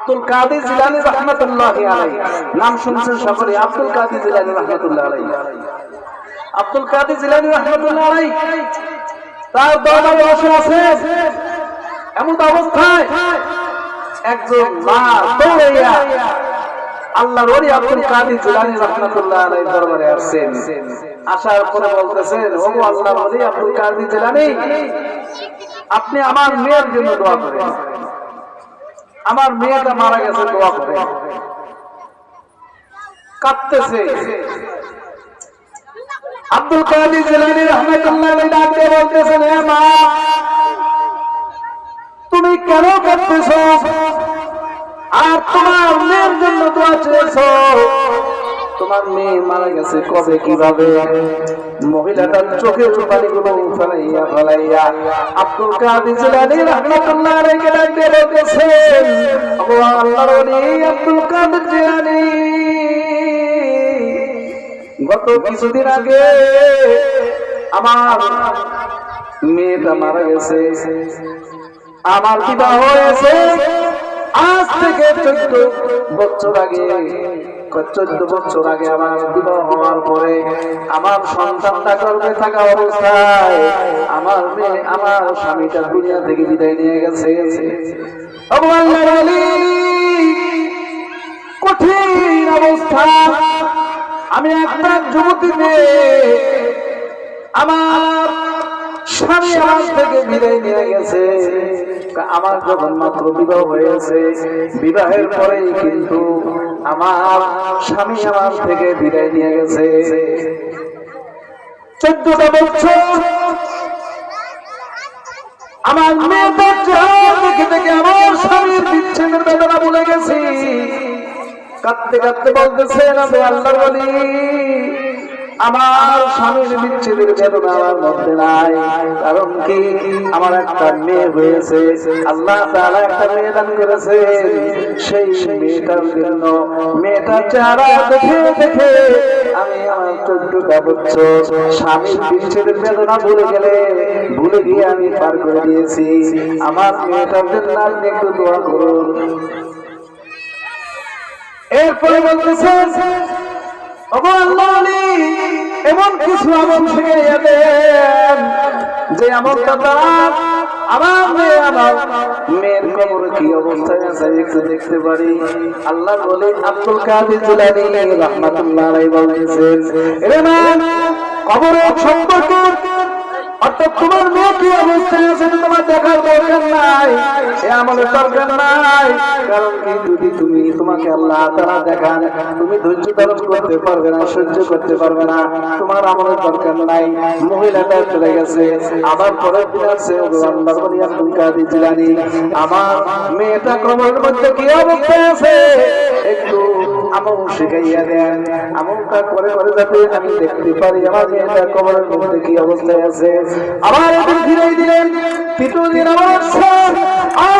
আব্দুল কাদের রহমাতুল্লাহ নাম শুনছেন সকলে আব্দুল কাদের রহমাতুল্লাহ আব্দুল কাদের রহমাতুল্লাহ তার বসে আছে। এমন অবস্থায় একজন মা দৌড়াইয়া আল্লাহর ওলি আব্দুল কাদের রাহমাতুল্লাহ আলাইহি দরবারে আসছেন। আসার পরে বলতেছেন, ও আল্লাহর ওলি আব্দুল কাদের আপনি আমার মেয়ের জন্য দোয়া করেন। আমার মেয়েটা মারা গেছে দোয়া করে কাঁদতেছে। আব্দুল কাদের জিলানী রহমাতুল্লাহ আলাইহি ডাকতে বলতেছেন হে মা তুমি কেন কাঁদতেছো? আর তোমার মেয়ের জন্য দোয়া চেয়েছো? তোমার মেয়ে মারা গেছে কবে, কীভাবে? মহিলাটার চোখের পানিগুলো ফেলাইয়া ফেলাইয়া আব্দুল কাদের জিলানী রাহমাতুল্লাহ আলাইহি ডাক বলতেছেন ও আল্লাহর ওলি আব্দুল কাদের জিলানী, গত কিছুদিন আগে আমার মেয়েটা মারা গেছে, আমার বিবাহ হয়েছে, আজ থেকে চোদ্দ বছর আগে চোদ্দ বছর আগে আমার বিবাহ হওয়ার পরে আমার সন্তানটা গর্ভে থাকা অবস্থায় আমার মেয়ে, আমার স্বামীটা দুনিয়া থেকে বিদায় নিয়ে গেছে। কঠিন অবস্থা। আমি একটা যুবতী মেয়ে, আমার আমার যখন মাত্র বিবাহ হয়েছে, বিবাহের পরে কিন্তু আমার স্বামী আমার থেকে বিদায় নিয়ে গেছে। চোদ্দটা বছর আমার মেয়েদের চেহারা দেখে দেখে আমার স্বামীর বিচ্ছেদের বেদনা ভুলে গেছি। কাঁদতে কাঁদতে বলতেছে, না আল্লাহর বলি আমার স্বামীর বিচ্ছেদের বেদনা আমার মধ্যে নাই। কারণ কি? আমার একটা মেয়ে হয়েছে। আল্লাহ তাআলা একটা মেয়ে দান করেছে। সেই মেয়েটার জন্য মেয়েটার চেহারা দেখে দেখে আমি আমার চোদ্দটা বছর স্বামীর বিচ্ছেদের বেদনা ভুলে গেলে, ভুলে গিয়ে আমি পার করে দিয়েছি। আমার মেয়েটার জন্য আপনি একটু দোয়া করুন। এরপরে বলতেছে এমন কিছু আমল শিখাইয়া দেন যে আমলটা আমার মেয়ে কি অবস্থায় দেখতে পারি। আল্লাহ আব্দুল অর্থাৎ তোমার মেয়ে কি অবস্থায় আছে, তোমার দেখার দরকার নাই। সে দরকার নাই। কারণ কি, যদি তুমি তোমাকে আল্লাহ তারা দেখান, তুমি ধৈর্য ধারণ করতে পারবে না, সহ্য করতে পারবে না, তোমার আমলের দরকার নাই। মহিলাটা চলে গেছে, আবার পরের দিন আছে আল্লাহ বলি জিলানী আমার মেয়েটা কবরের মধ্যে কি অবস্থায় আছে? একটু আমল শিখাইয়া দেন। আমলটা করে করে যাতে আমি দেখতে পারি, আমার মেয়েটা কবরের মধ্যে কি অবস্থায় আছে। আবার একদিন ফিরাই দিলেন, তৃতীয় দিন আবার আসছে। আর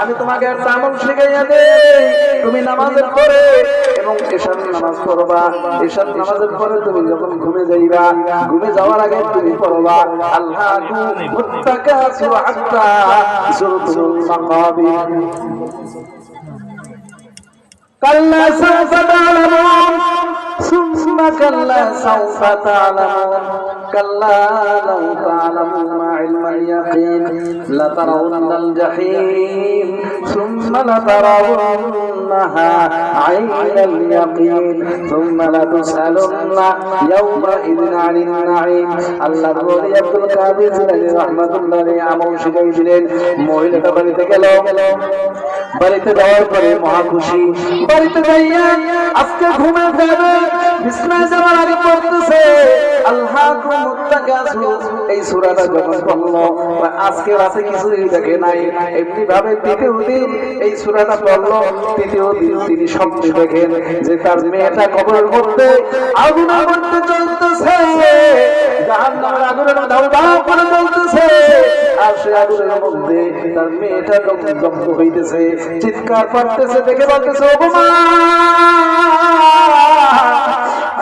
আমি তোমাকে একটা আমল শিখাইয়া দেই তুমি নামাজের পরে এবং এশার নামাজ পড়বা এশার নামাজের পরে তুমি যখন ঘুমে যাইবা ঘুমে যাওয়ার আগে তুমি পড়বা আল্লাহ মুত্তাকাসু হাত্তা যুরতুল মাকাবির كلا سوف تعلمون ثم كلا سوف تعلمون كلا لو تعلمون علم اليقين لترون الجحيم ثم لترونها عين اليقين ثم لتسألن يومئذ عن النعيم আল্লাহ বলি আব্দুল কাদের জিলানী রহমাতুল্লাহ আলাইহি আমল শিখাইছিলেন মহিলাটা বাড়িতে গেল বাড়িতে যাওয়ার পরে মহা খুশি বাড়িতে যাইয়া আজকে ঘুমে যাবে বিছনায় যাওয়ার আগে পড়তেছে আল্লাহ মুত্তাকাসু এই সূরাটা যখন পড়ল আজকে রাতে দেখে নাই। এমনি ভাবে দ্বিতীয় দিন এই সূরাটা পড়ল, তৃতীয় দিন তিনি দেখেন যে তার মেয়েটা মধ্যে চলতেছে চিৎকার করতেছে, দেখে বলতেছে মা!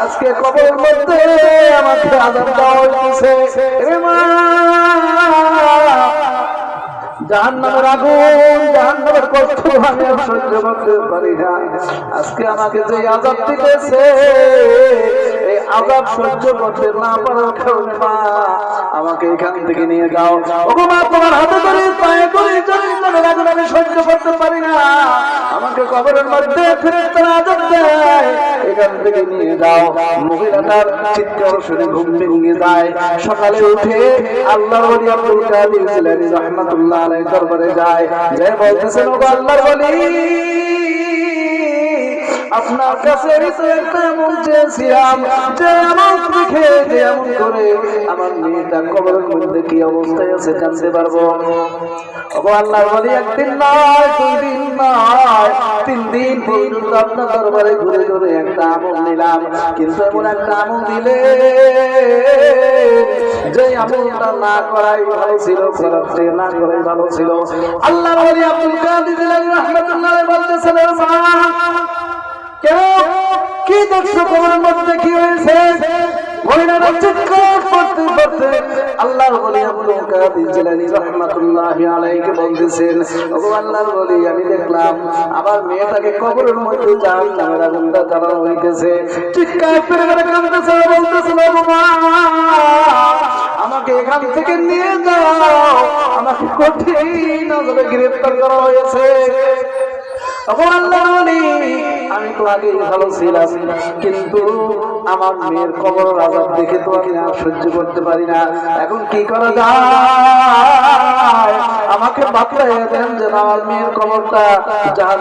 আজকে কবর মধ্যে আমাকে আজাদ দেওয়া না। আজকে আমাকে যে দিতেছে সহ্য না মা, আমাকে এখান থেকে নিয়ে যাও। তোমার হাতে করে পায়ে করে আমি সহ্য করতে পারি না। আমাকে কবরের মধ্যে ফেরেশতারা আজাব দেয়। এখান থেকে নিয়ে যাও। মহিলাটার চিৎকার শুনে ঘুম ভেঙে যায়। সকালে উঠে আল্লাহর ওলি আব্দুল কাদের জিলানী রহমাতুল্লাহ আলাইহির দরবারে যায়। যে বলতেছেন, ও আল্লাহর ওলি! আপনার কাছে এমন চেয়েছিলাম, যে এমন দেখে, যে এমন করে আমার মেয়েটা কবরের মধ্যে কি অবস্থায় আছে জানতে পারব? ও আল্লাহর বলি, একদিন নয়, দুই দিন নয়, তিন দিন পর্যন্ত আপনার দরবারে ঘুরে ঘুরে একটা আমল নিলাম। কিন্তু এমন একটা আমল দিলে যে আমলটা না করাই ভালো ছিল করাতে না করাই ভালো ছিল। আল্লাহর বলি আব্দুল কাদের জিলানী রাহমাতুল্লাহ বলতেছেন মা কেন কি দেখছ তোমার মধ্যে কি হয়েছে? মহিলারা চিৎকার করতে করতে আল্লাহর ওগো আল্লাহর আমি দেখলাম আমার মেয়েটাকে কবরের মধ্যে জাহান্নামের আগুনটা জ্বালানো হইতেছে। চিৎকার করে করে কাঁদতেছে ওগো আমাকে এখান থেকে নিয়ে যাও, আমাকে কঠিন আযাবে গ্রেফতার করা হয়েছে। তখন আল্লাহ বলি তো আগে ভালো ছিলাম, কিন্তু আমার মেয়ের কবর আজাব দেখে তো আমি আর সহ্য করতে পারি না। এখন কি করা যায়? আমাকে বাতলাই দেন যে আমার মেয়ের কবরটা জাহান